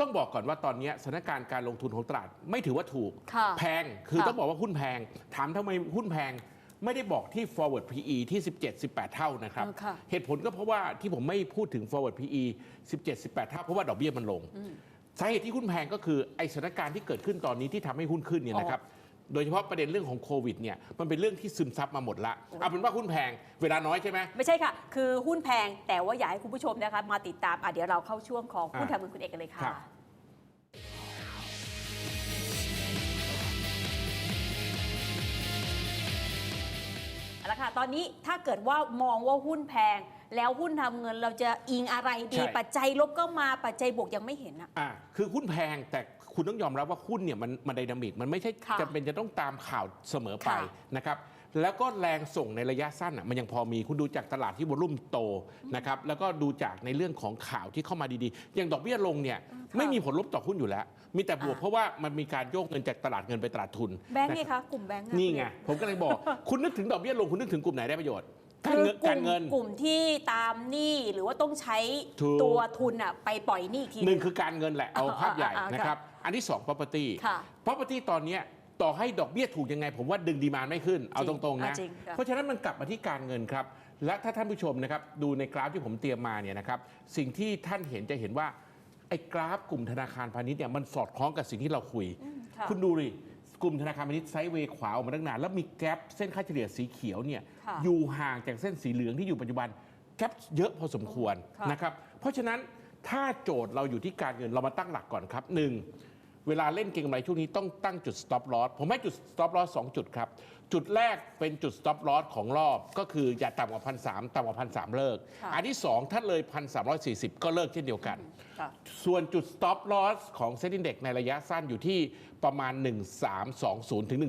ต้องบอกก่อนว่าตอนนี้สถานการณ์การลงทุนของตลาดไม่ถือว่าถูกค่ะแพงคือค่ะต้องบอกว่าหุ้นแพง ถามทำไมหุ้นแพงไม่ได้บอกที่ forward PE ที่ 17 18 เท่านะครับเออค่ะเหตุผลก็เพราะว่าที่ผมไม่พูดถึง forward PE 17 18 เท่าเพราะว่าดอกเบี้ยมันลงสาเหตุที่หุ้นแพงก็คือไอสถานการณ์ที่เกิดขึ้นตอนนี้ที่ทำให้หุ้นขึ้นเนี่ยนะครับโดยเฉพาะประเด็นเรื่องของโควิดเนี่ยมันเป็นเรื่องที่ซึมซับมาหมดละเอาเป็นว่าหุ้นแพงเวลาน้อยใช่ไหมไม่ใช่ค่ะ คือหุ้นแพงแต่ว่าอยากให้คุณผู้ชมนะคะมาติดตามอะเดี๋ยวเราเข้าช่วงของหุ้นอะทำเงินคุณเอกกันเลยครัค่ะ เอาละค่ะ ตอนนี้ถ้าเกิดว่ามองว่าหุ้นแพง แล้วหุ้นทำเงินเราจะอิงอะไรดีใช่ปัจจัยลบก็มาปัจจัยบวกยังไม่เห็นอะอ่าคือหุ้นแพงแต่คุณต้องยอมรับว่าหุ้นเนี่ยมันมันไดนามิกมันไม่ใช่ค่ะจำเป็นจะต้องตามข่าวเสมอไปค่ะนะครับ แล้วก็แรงส่งในระยะสั้นอะมันยังพอมีคุณดูจากตลาดที่วอลุ่มโตนะครับแล้วก็ดูจากในเรื่องของข่าวที่เข้ามาดีๆ อย่างดอกเบี้ยลงเนี่ยไม่มีผลลบต่อหุ้นอยู่แล้ว มีแต่บวกอ่าเพราะว่ามันมีการโยกเงินจากตลาดเงินไปตลาดทุนแบงค์นี่นะคะกลุ่มแบงค์อะนี่ไงผมก็เลยบอก คุณนึกถึงดอกเบี้ยลงคุณนึกถึงกลุ่มไหนได้ประโยชน์การคือเงินกการลุ่มเงินกลุ่มที่ตามหนี้หรือว่าต้องใช้ถูกตัวทุนอะไปปล่อยหนี้อีกทีหนึ่งคือการเงินแหละเอาภาพใหญ่อ่าอ่าอ่านนะครับอันที่สอง property ค่ะ property ตอนเนี้ย ต่อให้ดอกเบี้ยถูกยังไง ผมว่าดึงดีมานไม่ขึ้นเอาจตริงรงๆนะอะจริงค่ะเพราะฉะนั้นมันกลับมาที่การเงินครับ และถ้าท่านผู้ชมนะครับดูในกราฟที่ผมเตรียมมาเนี่ยนะครับสิ่งที่ท่านเห็นจะเห็นว่าไอ้กราฟกลุ่มธนาคารพาณิชย์เนี่ยมันสอดคล้องกับสิ่งที่เราคุยค่ะคุณดูดิกลุ่มธนาคารพาณิชย์ไซด์เวย์ขวาออกมาตั้งนานแล้วมีแกลบเส้นค่าเฉลี่ยสีเขียวเนี่ยค่ะอยู่ห่างจากเส้นสีเหลืองที่อยู่ปัจจุบันแกลบเยอะพอสมควรค่ะนะครับเพราะฉะนั้นถ้าโจทย์เราอยู่ที่การเงินเรามาตั้งหลักก่อนครับหนึ่ง เวลาเล่นเก็งกำไรช่วงนี้ต้องตั้งจุด stop loss ผมให้จุด stop loss 2 จุดครับ จุดแรกเป็นจุด stop loss ของรอบ ก็คืออย่าต่ำกว่าพันสต่ำกว่าพันสเลิกค่ะอันที่สองถ้าเลยพันสก็เลิกเช่นเดียวกันค่ะส่วนจุด stop loss ของเซ็นดินเด็กในระยะสั้นอยู่ที่ประมาณ 1320 ถึง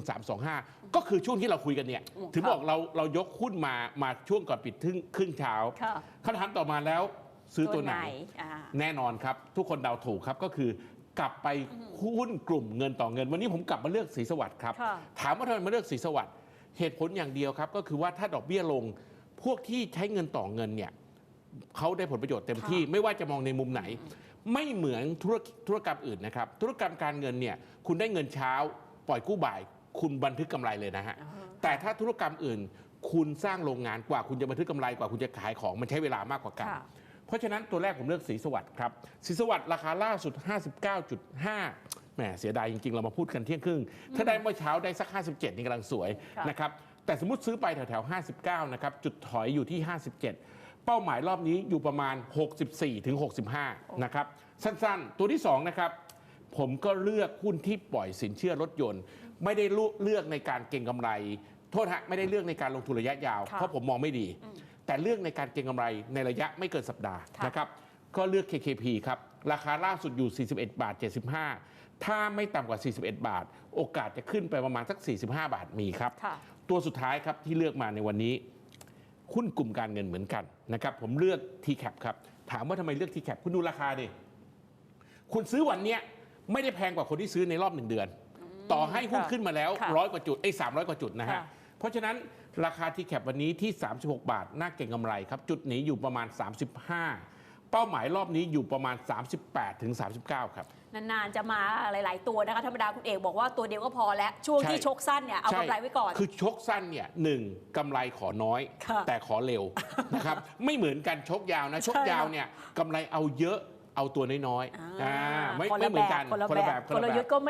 1325 ก็คือช่วงที่เราคุยกันเนี่ยอืมถึงครับบอกเราเรายกหุ้นมามาช่วงก่อนปิดครึ่งครึ่งเช้าค่ะคำถามต่อมาแล้วซื้อตัวไหนอ่าแน่นอนครับ ทุกคนเดาถูกครับก็คือ กลับไปหุ้นกลุ่มเงินต่อเงิน วันนี้ผมกลับมาเลือกสีสวัสดิ์ครับ ค่ะ ถามว่าทำไมมาเลือกสีสวัสดิ์เหตุผลอย่างเดียวครับ ก็คือว่าถ้าดอกเบี้ยลง พวกที่ใช้เงินต่อเงินเนี่ยเขาได้ผลประโยชน์เต็มที่ไม่ว่าจะมองในมุมไหน ไม่เหมือนธุรกิจธุรกรรมอื่นนะครับ ธุรกรรมการเงินเนี่ยคุณได้เงินเช้า ปล่อยกู้บ่าย คุณบันทึกกำไรเลยนะฮะอ่าฮะ แต่ถ้าธุรกรรมอื่น คุณสร้างโรงงานกว่าคุณจะบันทึกกำไรกว่าคุณจะขายของมันใช้เวลามากกว่ากัน ค่ะ เพราะฉะนั้นตัวแรกผมเลือกสีสวัสดิ์ครับสีสวัสดิ์ราคาล่าสุด 59.5แหมเสียดายจริง ๆ เรามาพูดกันเที่ยงครึ่ง ถ้าได้เมื่อเช้าได้สัก 57 นี่กำลังสวยค่ะนะครับแต่สมมติซื้อไปแถวๆ 59 นะครับ จุดถอยอยู่ที่ 57 เป้าหมายรอบนี้อยู่ประมาณ 64 ถึง 65 นะครับ สั้นๆ ตัวที่ 2 นะครับ ผมก็เลือกหุ้นที่ปล่อยสินเชื่อรถยนต์ ไม่ได้เลือกในการเก็งกำไร โทษฮะ ไม่ได้เลือกในการลงทุนระยะยาวค่ะเพราะผมมองไม่ดี แต่เลือกในการเก็งกำไรในระยะไม่เกินสัปดาห์ค่ะนะครับก็เลือก KKP ครับ ราคาล่าสุดอยู่ 41 บาท 75 ถ้าไม่ต่ำกว่า 41 บาท โอกาสจะขึ้นไปประมาณสัก 45 บาทมีครับค่ะตัวสุดท้ายครับที่เลือกมาในวันนี้หุ้นกลุ่มการเงินเหมือนกันนะครับผมเลือก TCAP ครับ ถามว่าทำไมเลือก TCAP คุณดูราคาดิคุณซื้อวันเนี้ยไม่ได้แพงกว่าคนที่ซื้อในรอบหนึ่งเดือน ต่อให้หุ้นค่ะขึ้นมาแล้วค่ะร้อยกว่าจุดไอ้สามร้อยกว่าจุดนะฮะค่ะ เพราะฉะนั้นราคา TCAP วันนี้ที่ 36 บาท น่าเก่งกำไรครับ จุดหนีอยู่ประมาณ 35 เป้าหมายรอบนี้อยู่ประมาณ 38ถึง39 ครับ นานๆ จะมาหลาย ๆ ตัวนะคะธรรมดาคุณเอกบอกว่าตัวเดียวก็พอแล้ว ช่วงใช่ที่ชกสั้นเนี่ยเอาใช่กำไรไว้ก่อน คือชกสั้นเนี่ยหนึ่งกำไรขอน้อยค่ะแต่ขอเร็วนะครับไม่เหมือนกันชกยาวนะชกยาวเนี่ยกำไรเอาเยอะเอาตัวน้อยๆอ่าอ่าไม่คนไม่ละเหมือนแบกับนคนละคนละแบแบบบกลยุทธ์ก็ไม่